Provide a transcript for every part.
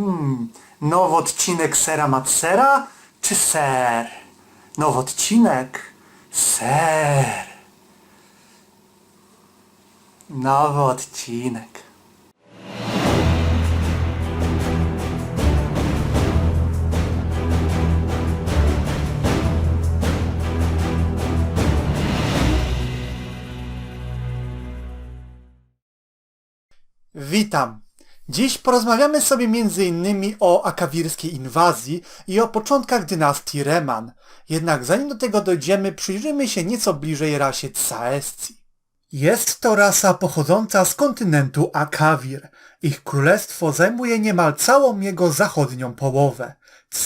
Hmm, nowy odcinek Sera Matsera czy Ser? Nowy odcinek Ser. Nowy odcinek. Witam. Dziś porozmawiamy sobie m.in. o akawirskiej inwazji i o początkach dynastii Reman. Jednak zanim do tego dojdziemy, przyjrzyjmy się nieco bliżej rasie Caesci. Jest to rasa pochodząca z kontynentu Akawir. Ich królestwo zajmuje niemal całą jego zachodnią połowę.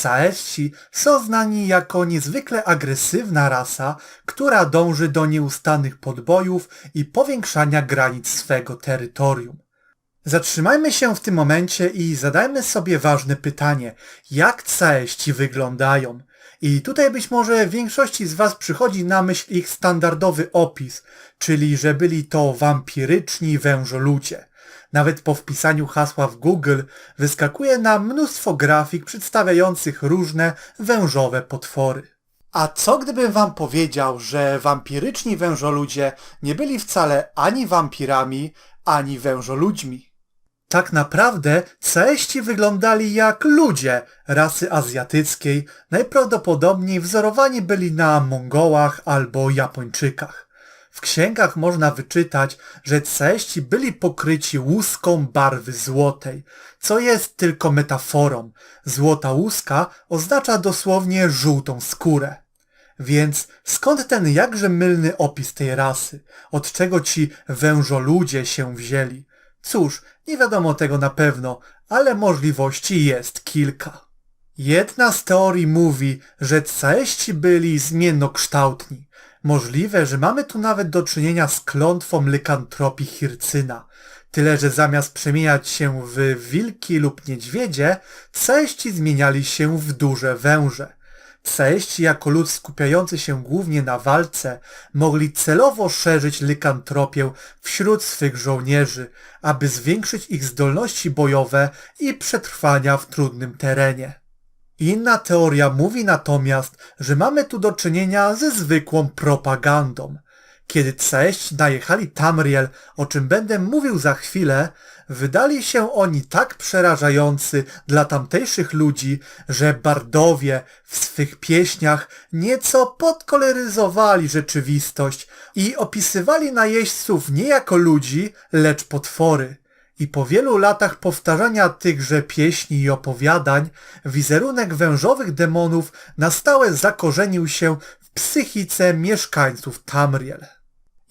Caesci są znani jako niezwykle agresywna rasa, która dąży do nieustannych podbojów i powiększania granic swego terytorium. Zatrzymajmy się w tym momencie i zadajmy sobie ważne pytanie, jak caeści wyglądają? I tutaj być może większości z Was przychodzi na myśl ich standardowy opis, czyli że byli to wampiryczni wężoludzie. Nawet po wpisaniu hasła w Google wyskakuje nam mnóstwo grafik przedstawiających różne wężowe potwory. A co gdybym wam powiedział, że wampiryczni wężoludzie nie byli wcale ani wampirami, ani wężoludźmi? Tak naprawdę Caeści wyglądali jak ludzie rasy azjatyckiej, najprawdopodobniej wzorowani byli na Mongołach albo Japończykach. W księgach można wyczytać, że Caeści byli pokryci łuską barwy złotej, co jest tylko metaforą. Złota łuska oznacza dosłownie żółtą skórę. Więc skąd ten jakże mylny opis tej rasy? Od czego ci wężoludzie się wzięli? Cóż, nie wiadomo tego na pewno, ale możliwości jest kilka. Jedna z teorii mówi, że caeści byli zmiennokształtni. Możliwe, że mamy tu nawet do czynienia z klątwą lykantropii Hircyna. Tyle, że zamiast przemieniać się w wilki lub niedźwiedzie, caeści zmieniali się w duże węże. Caeści jako lud skupiający się głównie na walce mogli celowo szerzyć lykantropię wśród swych żołnierzy, aby zwiększyć ich zdolności bojowe i przetrwania w trudnym terenie. Inna teoria mówi natomiast, że mamy tu do czynienia ze zwykłą propagandą. Kiedy Caeści najechali Tamriel, o czym będę mówił za chwilę, wydali się oni tak przerażający dla tamtejszych ludzi, że bardowie w swych pieśniach nieco podkoloryzowali rzeczywistość i opisywali najeźdźców nie jako ludzi, lecz potwory. I po wielu latach powtarzania tychże pieśni i opowiadań, wizerunek wężowych demonów na stałe zakorzenił się w psychice mieszkańców Tamriel.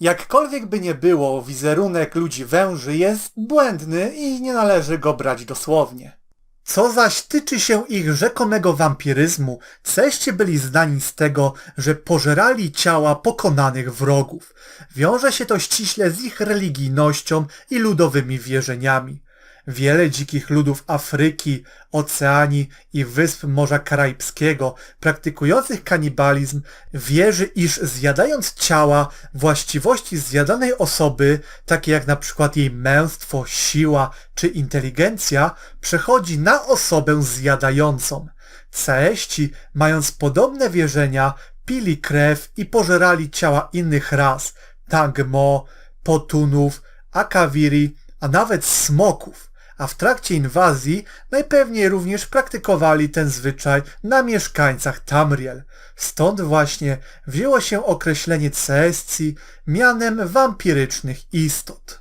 Jakkolwiek by nie było, wizerunek ludzi węży jest błędny i nie należy go brać dosłownie. Co zaś tyczy się ich rzekomego wampiryzmu, Ceście byli znani z tego, że pożerali ciała pokonanych wrogów. Wiąże się to ściśle z ich religijnością i ludowymi wierzeniami. Wiele dzikich ludów Afryki, Oceanii i wysp Morza Karaibskiego praktykujących kanibalizm wierzy, iż zjadając ciała, właściwości zjadanej osoby, takie jak na przykład jej męstwo, siła czy inteligencja, przechodzi na osobę zjadającą. Caeści, mając podobne wierzenia, pili krew i pożerali ciała innych ras, Tangmo, Potunów, Akawiri, a nawet smoków a w trakcie inwazji najpewniej również praktykowali ten zwyczaj na mieszkańcach Tamriel. Stąd właśnie wzięło się określenie Caesci mianem wampirycznych istot.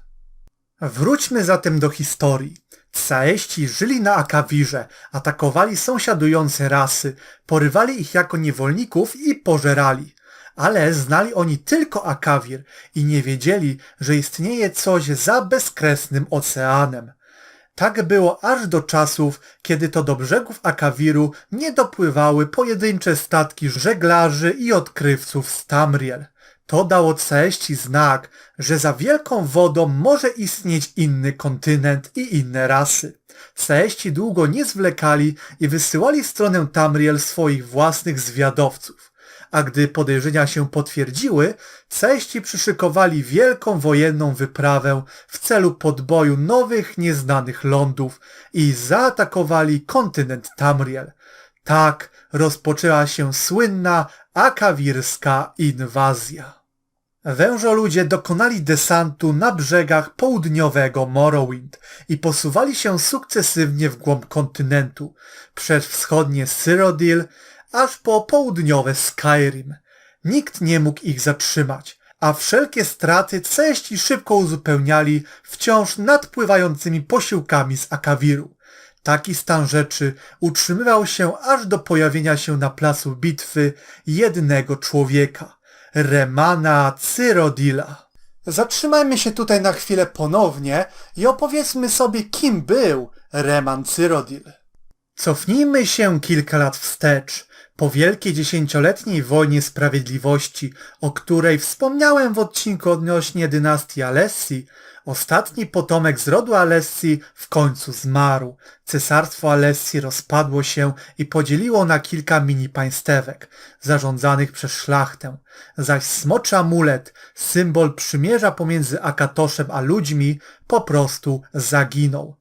Wróćmy zatem do historii. Caeści żyli na Akawirze, atakowali sąsiadujące rasy, porywali ich jako niewolników i pożerali. Ale znali oni tylko Akawir i nie wiedzieli, że istnieje coś za bezkresnym oceanem. Tak było aż do czasów, kiedy to do brzegów Akawiru nie dopływały pojedyncze statki żeglarzy i odkrywców z Tamriel. To dało Caeści znak, że za wielką wodą może istnieć inny kontynent i inne rasy. Caeści długo nie zwlekali i wysyłali w stronę Tamriel swoich własnych zwiadowców. A gdy podejrzenia się potwierdziły, ceści przyszykowali wielką wojenną wyprawę w celu podboju nowych, nieznanych lądów i zaatakowali kontynent Tamriel. Tak rozpoczęła się słynna akawirska inwazja. Wężoludzie dokonali desantu na brzegach południowego Morrowind i posuwali się sukcesywnie w głąb kontynentu, przez wschodnie Cyrodiil, aż po południowe Skyrim. Nikt nie mógł ich zatrzymać, a wszelkie straty ceści szybko uzupełniali wciąż nadpływającymi posiłkami z Akawiru. Taki stan rzeczy utrzymywał się aż do pojawienia się na placu bitwy jednego człowieka – Remana Cyrodila. Zatrzymajmy się tutaj na chwilę ponownie i opowiedzmy sobie, kim był Reman Cyrodil. Cofnijmy się kilka lat wstecz, po wielkiej dziesięcioletniej wojnie sprawiedliwości, o której wspomniałem w odcinku odnośnie dynastii Alessi, ostatni potomek z rodu Alessi w końcu zmarł. Cesarstwo Alessi rozpadło się i podzieliło na kilka mini państewek, zarządzanych przez szlachtę. Zaś smoczy amulet, symbol przymierza pomiędzy Akatoszem a ludźmi, po prostu zaginął.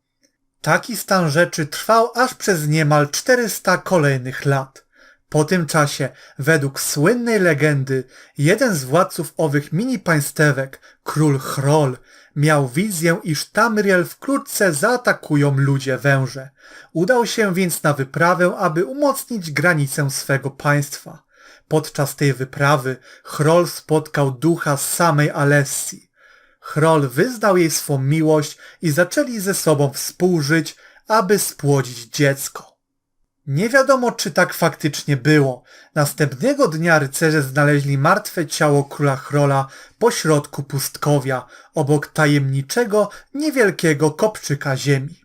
Taki stan rzeczy trwał aż przez niemal 400 kolejnych lat. Po tym czasie, według słynnej legendy, jeden z władców owych mini państewek, król Chrol, miał wizję, iż Tamriel wkrótce zaatakują ludzie węże. Udał się więc na wyprawę, aby umocnić granicę swego państwa. Podczas tej wyprawy Chrol spotkał ducha samej Alessii. Chrol wyznał jej swą miłość i zaczęli ze sobą współżyć, aby spłodzić dziecko. Nie wiadomo, czy tak faktycznie było. Następnego dnia rycerze znaleźli martwe ciało króla Chrola pośrodku pustkowia, obok tajemniczego, niewielkiego kopczyka ziemi.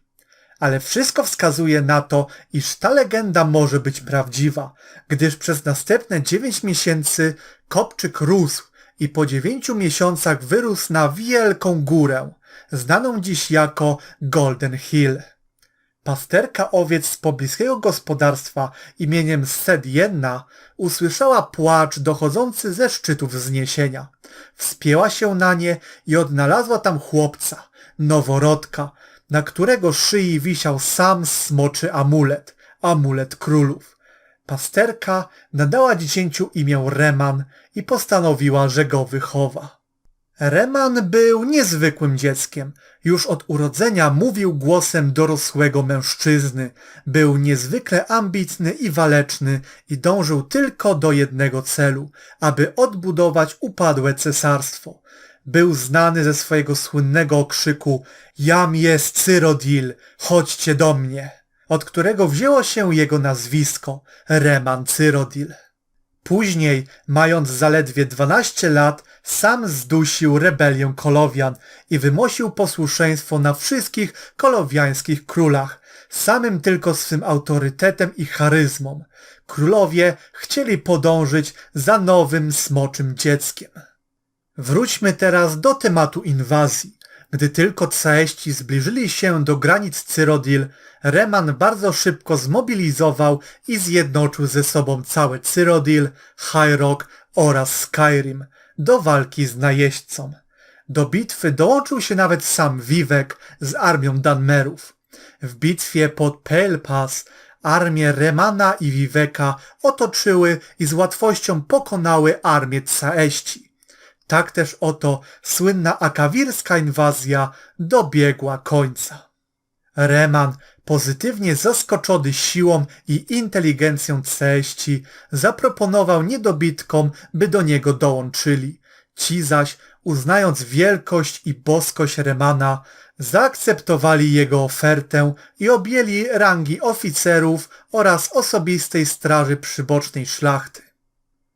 Ale wszystko wskazuje na to, iż ta legenda może być prawdziwa, gdyż przez następne dziewięć miesięcy kopczyk rósł i po dziewięciu miesiącach wyrósł na wielką górę, znaną dziś jako Golden Hill. Pasterka owiec z pobliskiego gospodarstwa imieniem Sedienna usłyszała płacz dochodzący ze szczytów wzniesienia. Wspięła się na nie i odnalazła tam chłopca, noworodka, na którego szyi wisiał sam smoczy amulet, amulet królów. Pasterka nadała dziecięciu imię Reman i postanowiła, że go wychowa. Reman był niezwykłym dzieckiem. Już od urodzenia mówił głosem dorosłego mężczyzny. Był niezwykle ambitny i waleczny i dążył tylko do jednego celu, aby odbudować upadłe cesarstwo. Był znany ze swojego słynnego okrzyku Jam jest Cyrodil, chodźcie do mnie, od którego wzięło się jego nazwisko Reman Cyrodil. Później, mając zaledwie 12 lat, sam zdusił rebelię kolowian i wymosił posłuszeństwo na wszystkich kolowiańskich królach, samym tylko swym autorytetem i charyzmą. Królowie chcieli podążyć za nowym smoczym dzieckiem. Wróćmy teraz do tematu inwazji. Gdy tylko caeści zbliżyli się do granic Cyrodil, Reman bardzo szybko zmobilizował i zjednoczył ze sobą całe Cyrodil, High Rock oraz Skyrim do walki z najeźdźcą. Do bitwy dołączył się nawet sam Vivek z armią Danmerów. W bitwie pod Pale Pass armie Remana i Viveka otoczyły i z łatwością pokonały armię Caeści. Tak też oto słynna akawirska inwazja dobiegła końca. Reman, pozytywnie zaskoczony siłą i inteligencją ceści, zaproponował niedobitkom, by do niego dołączyli. Ci zaś, uznając wielkość i boskość Remana, zaakceptowali jego ofertę i objęli rangi oficerów oraz osobistej straży przybocznej szlachty.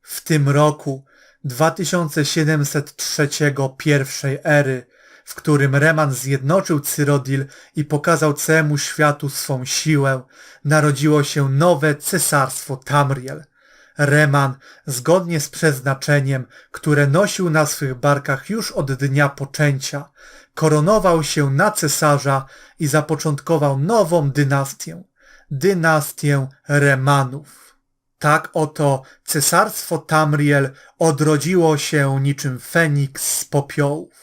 W tym roku 2703 pierwszej ery, w którym Reman zjednoczył Cyrodil i pokazał całemu światu swą siłę, narodziło się nowe cesarstwo Tamriel. Reman, zgodnie z przeznaczeniem, które nosił na swych barkach już od dnia poczęcia, koronował się na cesarza i zapoczątkował nową dynastię, dynastię Remanów. Tak oto cesarstwo Tamriel odrodziło się niczym Feniks z popiołów.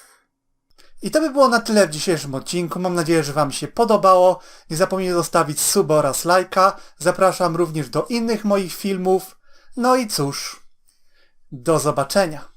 I to by było na tyle w dzisiejszym odcinku. Mam nadzieję, że Wam się podobało. Nie zapomnijcie zostawić suba oraz lajka. Zapraszam również do innych moich filmów. No i cóż, do zobaczenia.